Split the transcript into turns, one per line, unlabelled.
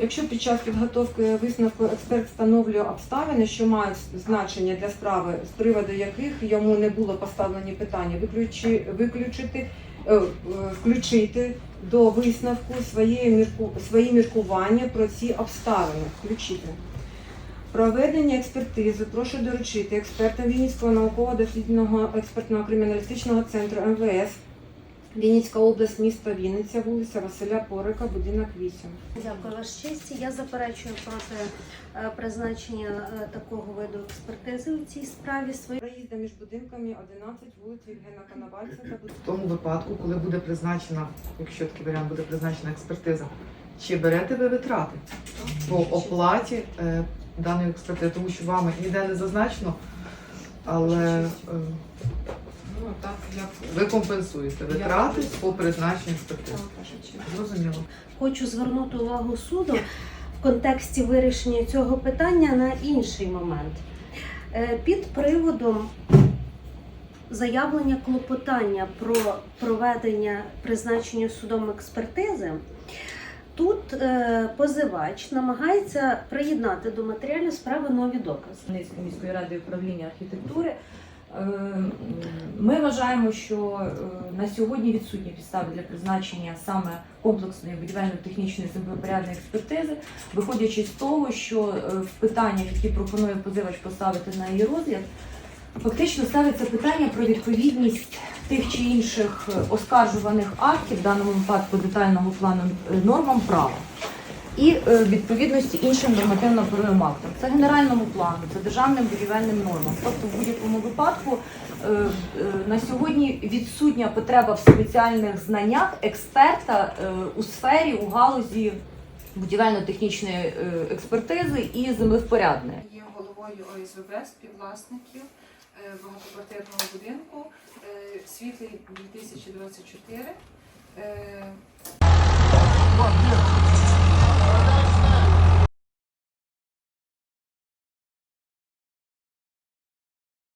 Якщо під час підготовки висновку експерт встановлює обставини, що мають значення для справи, з приводу яких йому не було поставлені питання, виключи, виключити, е, е, включити до висновку своє, мірку, свої міркування про ці обставини. Включити. Проведення експертизи прошу доручити експертам Вінницького науково-дослідного експертного криміналістичного центру МВС Вінницька область, місто Вінниця, вулиця Василя Порика, будинок 8.
Дякую, Ваш честі. Я заперечую проти е, призначення е, такого виду експертизи у цій справі. Свої
Проїзда між будинками 11, вулиць Євгена Коновальця та будинок.
В тому випадку, коли буде призначена, якщо такий варіант буде призначена експертиза, чи берете ви витрати по оплаті е, даної експертизи, тому що вами ніде не зазначено, але е,
Ну, так, як
ви компенсуєте витрати по призначенню експертизи. Зрозуміло.
хочу звернути увагу суду в контексті вирішення цього питання на інший момент. Е, Під приводом заявлення клопотання про проведення призначення судом експертизи. Тут е, позивач намагається приєднати до матеріалів справи нові докази.
Хмельницької міської ради управління архітектури. Е, Ми вважаємо, що е, на сьогодні відсутні підстави для призначення саме комплексної будівельно-технічної землепорядної експертизи, виходячи з того, що е, в питаннях, які пропонує позивач поставити на її розгляд, фактично ставиться питання про відповідність тих чи інших оскаржуваних актів, в даному випадку детального плану нормам права і е, відповідності іншим нормативно-правовим актам. Це генеральному плану, це державним будівельним нормам. Тобто, в будь-якому випадку е, е, на сьогодні відсутня потреба в спеціальних знаннях експерта у сфері у галузі будівельно-технічної експертизи і землевпорядної.
Є головою ОСВБ співвласників багатоквартирного будинку світлий 2024. Е,